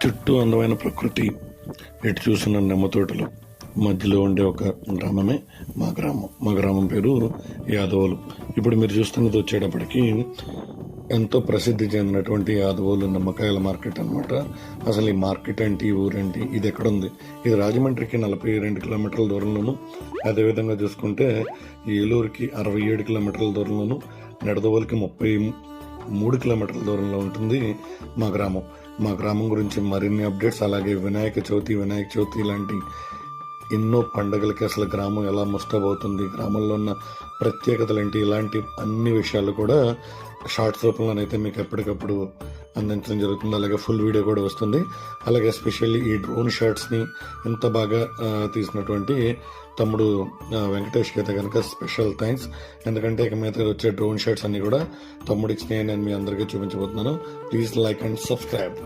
చుట్టూ అందమైన ప్రకృతి ఎటు చూసిన నిమ్మ తోటలు. మధ్యలో ఉండే ఒక గ్రామమే మా గ్రామం. మా గ్రామం పేరు యాదవులు. ఇప్పుడు మీరు చూస్తున్నది వచ్చేటప్పటికి ఎంతో ప్రసిద్ధి చెందినటువంటి యాదవులు నిమ్మకాయల మార్కెట్ అన్నమాట. అసలు ఈ మార్కెట్ ఏంటి ఊరేంటి ఇది ఎక్కడ ఉంది ఇది రాజమండ్రికి నలభై రెండు కిలోమీటర్ల దూరంలోను అదేవిధంగా చూసుకుంటే ఏలూరుకి అరవై ఏడు కిలోమీటర్ల దూరంలోను నిడదవోలుకి ముప్పై మూడు కిలోమీటర్ల దూరంలో ఉంటుంది మా గ్రామం. మా గ్రామం గురించి మరిన్ని అప్డేట్స్ అలాగే వినాయక చవితి వినాయక చవితి ఇలాంటి ఎన్నో పండుగలకి అసలు గ్రామం ఎలా ముస్తాబవుతుంది గ్రామంలో ఉన్న ప్రత్యేకతలు ఏంటి ఇలాంటి అన్ని విషయాలు కూడా షార్ట్స్ రూపంలోనైతే మీకు ఎప్పటికప్పుడు అందించడం జరుగుతుంది. అలాగే ఫుల్ వీడియో కూడా వస్తుంది. అలాగే ఎస్పెషల్లీ ఈ డ్రోన్ షాట్స్ని ఎంత బాగా తీసినటువంటి తమ్ముడు వెంకటేష్ వెంకటేష్కి అయితే కనుక స్పెషల్ థ్యాంక్స్ ఎందుకంటే ఇక మీద వచ్చే డ్రోన్ షాట్స్ అన్నీ కూడా తమ్ముడికి నేను మీ అందరికీ చూపించబోతున్నాను. Please like and subscribe.